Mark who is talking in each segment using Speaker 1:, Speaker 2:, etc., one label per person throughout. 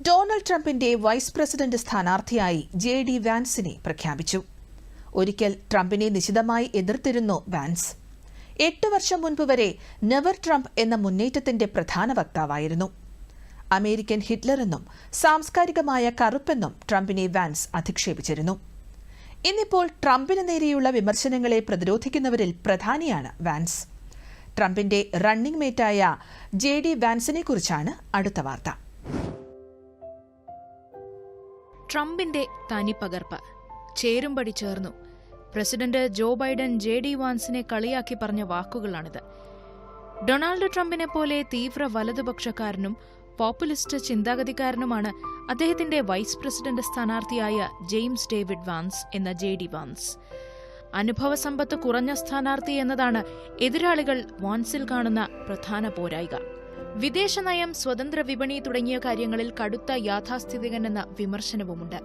Speaker 1: Donald ട്രംപിന്റെ vice president സ്ഥാനാർത്ഥിയായി J D വാൻസിനെ പ്രഖ്യാപിച്ചു. ഒരിക്കൽ ട്രംപിനെ നിശിതമായി എതിർത്തിരുന്നു വാൻസ്. എട്ട് വർഷം മുൻപ് വരെ നെവർ ട്രംപ് എന്ന മുന്നേറ്റത്തിന്റെ പ്രധാന വക്താവായിരുന്നു. അമേരിക്കൻ ഹിറ്റ്ലർ എന്നും സാംസ്കാരികമായ കറുപ്പെന്നും ട്രംപിനെ വാൻസ് അധിക്ഷേപിച്ചിരുന്നു. ഇന്നിപ്പോൾ ട്രംപിന് നേരെയുള്ള വിമർശനങ്ങളെ പ്രതിരോധിക്കുന്നവരിൽ പ്രധാനിയാണ് വാൻസ്. ട്രംപിന്റെ റണ്ണിംഗ് മേറ്റായ ജെ ഡി വാൻസിനെക്കുറിച്ചാണ് അടുത്ത വാർത്ത.
Speaker 2: ട്രംപിന്റെ തനിപ്പകർപ്പ്. ചേരുംപടി ചേർന്നു. President Joe Biden J D വാൻസിനെ കളിയാക്കി പറഞ്ഞ വാക്കുകളാണിത്. ഡൊണാൾഡ് ട്രംപിനെ പോലെ തീവ്ര വലതുപക്ഷക്കാരനും പോപ്പുലിസ്റ്റ് ചിന്താഗതിക്കാരനുമാണ് അദ്ദേഹത്തിന്റെ വൈസ് പ്രസിഡന്റ് സ്ഥാനാർത്ഥിയായ ജെയിംസ് ഡേവിഡ് വാൻസ് എന്ന ജെ ഡി വാൻസ്. അനുഭവസമ്പത്ത് കുറഞ്ഞ സ്ഥാനാർത്ഥി എന്നതാണ് എതിരാളികൾ വാൻസിൽ കാണുന്ന പ്രധാന പോരായിക. വിദേശനയം സ്വതന്ത്ര വിപണി തുടങ്ങിയ കാര്യങ്ങളിൽ കടുത്ത യാഥാസ്ഥിതികനെന്ന വിമർശനവുമുണ്ട്.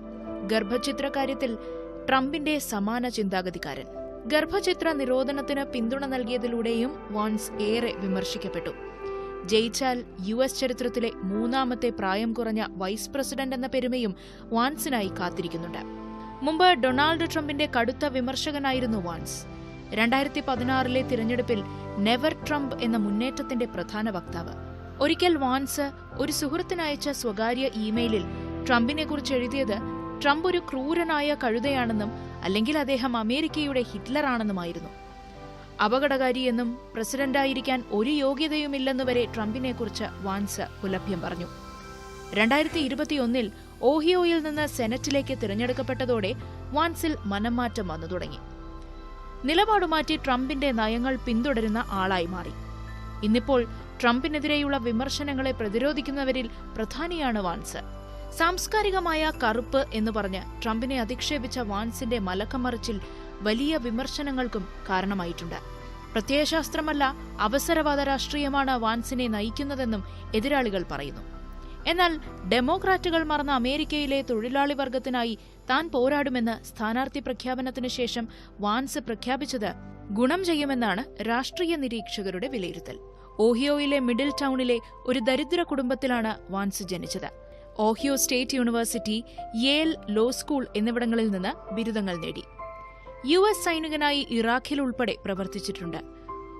Speaker 2: ഗർഭചിത്രകാര്യത്തിൽ ട്രംപിന്റെ സമാന ചിന്താഗതിക്കാരൻ. ഗർഭചിത്ര നിരോധനത്തിന് പിന്തുണ നൽകിയതിലൂടെയും വാൻസ് ഏറെ വിമർശിക്കപ്പെട്ടു. ജയിച്ചാൽ യു എസ് ചരിത്രത്തിലെ മൂന്നാമത്തെ പ്രായം കുറഞ്ഞ വൈസ് പ്രസിഡന്റ് എന്ന പെരുമയും വാൻസിനായി കാത്തിരിക്കുന്നുണ്ട്. മുമ്പ് ഡൊണാൾഡ് ട്രംപിന്റെ കടുത്ത വിമർശകനായിരുന്നു വാൻസ്. രണ്ടായിരത്തി പതിനാറിലെ തിരഞ്ഞെടുപ്പിൽ നെവർ ട്രംപ് എന്ന മുന്നേറ്റത്തിന്റെ പ്രധാന വക്താവ്. ഒരിക്കൽ വാൻസ് ഒരു സുഹൃത്തിനയച്ച സ്വകാര്യ ഇമെയിലിൽ ട്രംപിനെ കുറിച്ച് എഴുതിയത് ട്രംപ് ഒരു ക്രൂരനായ കഴുതയാണെന്നും അല്ലെങ്കിൽ അദ്ദേഹം അമേരിക്കയുടെ ഹിറ്റ്ലറാണെന്നുമായിരുന്നു. അപകടകാരിയെന്നും പ്രസിഡന്റായിരിക്കാൻ ഒരു യോഗ്യതയുമില്ലെന്നു വരെ ട്രംപിനെക്കുറിച്ച് വാൻസ് പുലഭ്യം പറഞ്ഞു. രണ്ടായിരത്തി ഇരുപത്തിയൊന്നിൽ ഓഹിയോയിൽ നിന്ന് സെനറ്റിലേക്ക് തിരഞ്ഞെടുക്കപ്പെട്ടതോടെ വാൻസിൽ മനംമാറ്റം വന്നു തുടങ്ങി. നിലപാടുമാറ്റി ട്രംപിന്റെ നയങ്ങൾ പിന്തുടരുന്ന ആളായി മാറി. ഇന്നിപ്പോൾ ട്രംപിനെതിരെയുള്ള വിമർശനങ്ങളെ പ്രതിരോധിക്കുന്നവരിൽ പ്രധാനിയാണ് വാൻസ്. സാംസ്കാരികമായ കറുപ്പ് എന്ന് പറഞ്ഞ് ട്രംപിനെ അധിക്ഷേപിച്ച വാൻസിന്റെ മലക്കമറിച്ചിൽ വലിയ വിമർശനങ്ങൾക്കും കാരണമായിട്ടുണ്ട്. പ്രത്യയശാസ്ത്രമല്ല അവസരവാദ രാഷ്ട്രീയമാണ് വാൻസിനെ നയിക്കുന്നതെന്നും എതിരാളികൾ പറയുന്നു. എന്നാൽ ഡെമോക്രാറ്റുകൾ മറന്ന അമേരിക്കയിലെ തൊഴിലാളി വർഗത്തിനായി താൻ പോരാടുമെന്ന് സ്ഥാനാർത്ഥി പ്രഖ്യാപനത്തിന് ശേഷം വാൻസ് പ്രഖ്യാപിച്ചത് ഗുണം ചെയ്യുമെന്നാണ് രാഷ്ട്രീയ നിരീക്ഷകരുടെ വിലയിരുത്തൽ. ഓഹിയോയിലെ മിഡിൽ ടൗണിലെ ഒരു ദരിദ്ര കുടുംബത്തിലാണ് വാൻസ് ജനിച്ചത്. Ohio State University Yale Law School എന്നിവിടങ്ങളിൽ നിന്ന് ബിരുദങ്ങൾ നേടി. യു എസ് സൈനികനായി ഇറാഖിൽ ഉൾപ്പെടെ പ്രവർത്തിച്ചിട്ടുണ്ട്.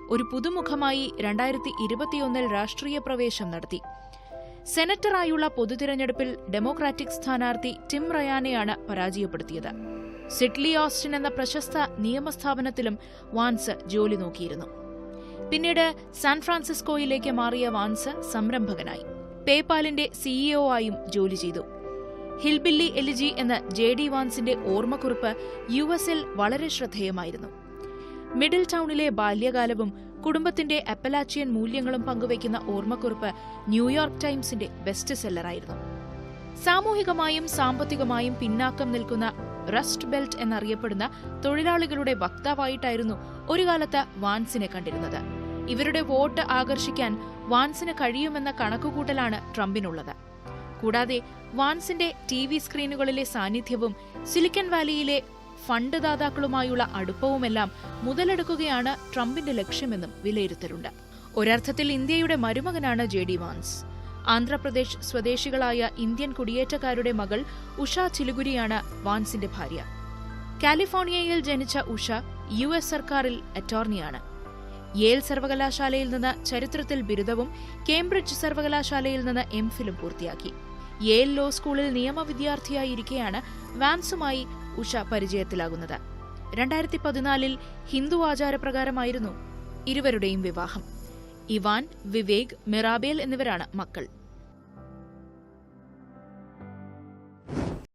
Speaker 2: ഒരു പുതുമുഖമായി രണ്ടായിരത്തി ഇരുപത്തിയൊന്നിൽ രാഷ്ട്രീയ പ്രവേശം നടത്തി. സെനറ്ററായുള്ള പൊതുതിരഞ്ഞെടുപ്പിൽ ഡെമോക്രാറ്റിക് സ്ഥാനാർത്ഥി ടിം റയാനെയാണ് പരാജയപ്പെടുത്തിയത്. സിഡ്ലി ഓസ്റ്റിൻ എന്ന പ്രശസ്ത നിയമസ്ഥാപനത്തിലും വാൻസ് ജോലി നോക്കിയിരുന്നു. പിന്നീട് സാൻ ഫ്രാൻസിസ്കോയിലേക്ക് മാറിയ വാൻസ് സംരംഭകനായി. പേപാലിന്റെ സിഇഒ ആയും ജോലി ചെയ്തു. ഹിൽബില്ലി എലിജി എന്ന ജെ ഡി വാൻസിന്റെ ഓർമ്മക്കുറിപ്പ് യു എസിൽ വളരെ ശ്രദ്ധേയമായിരുന്നു. മിഡിൽ ടൗണിലെ ബാല്യകാലവും കുടുംബത്തിന്റെ അപ്പലാച്ചിയൻ മൂല്യങ്ങളും പങ്കുവയ്ക്കുന്ന ഓർമ്മക്കുറിപ്പ് ന്യൂയോർക്ക് ടൈംസിന്റെ ബെസ്റ്റ് സെല്ലറായിരുന്നു. സാമൂഹികമായും സാമ്പത്തികമായും പിന്നാക്കം നിൽക്കുന്ന റസ്റ്റ് ബെൽറ്റ് എന്നറിയപ്പെടുന്ന തൊഴിലാളികളുടെ വക്താവായിട്ടായിരുന്നു ഒരു കാലത്ത് വാൻസിനെ കണ്ടിരുന്നത്. ഇവരുടെ വോട്ട് ആകർഷിക്കാൻ വാൻസിന് കഴിയുമെന്ന കണക്കുകൂട്ടലാണ് ട്രംപിനുള്ളത്. കൂടാതെ വാൻസിന്റെ ടി വി സ്ക്രീനുകളിലെ സാന്നിധ്യവും സിലിക്കൺ വാലിയിലെ ഫണ്ട് ദാതാക്കളുമായുള്ള അടുപ്പവുമെല്ലാം മുതലെടുക്കുകയാണ് ട്രംപിന്റെ ലക്ഷ്യമെന്നും വിലയിരുത്തലുണ്ട്. ഒരർത്ഥത്തിൽ ഇന്ത്യയുടെ മരുമകനാണ് ജെ ഡി വാൻസ്. ആന്ധ്രാപ്രദേശ് സ്വദേശികളായ ഇന്ത്യൻ കുടിയേറ്റക്കാരുടെ മകൾ ഉഷ ചിലുകുരിയാണ് വാൻസിന്റെ ഭാര്യ. കാലിഫോർണിയയിൽ ജനിച്ച ഉഷ യു എസ് സർക്കാരിൽ അറ്റോർണിയാണ്. യേൽ സർവകലാശാലയിൽ നിന്ന് ചരിത്രത്തിൽ ബിരുദവും കേംബ്രിഡ്ജ് സർവകലാശാലയിൽ നിന്ന് എം ഫിലും പൂർത്തിയാക്കി. യേൽ ലോ സ്കൂളിൽ നിയമവിദ്യാർത്ഥിയായിരിക്കെയാണ് വാൻസുമായി ഉഷ പരിചയത്തിലാകുന്നത്. രണ്ടായിരത്തി പതിനാലിൽ ഹിന്ദു ആചാരപ്രകാരമായിരുന്നു ഇരുവരുടെയും വിവാഹം. ഇവാൻ വിവേക് മിറാബേൽ എന്നിവരാണ് മക്കൾ.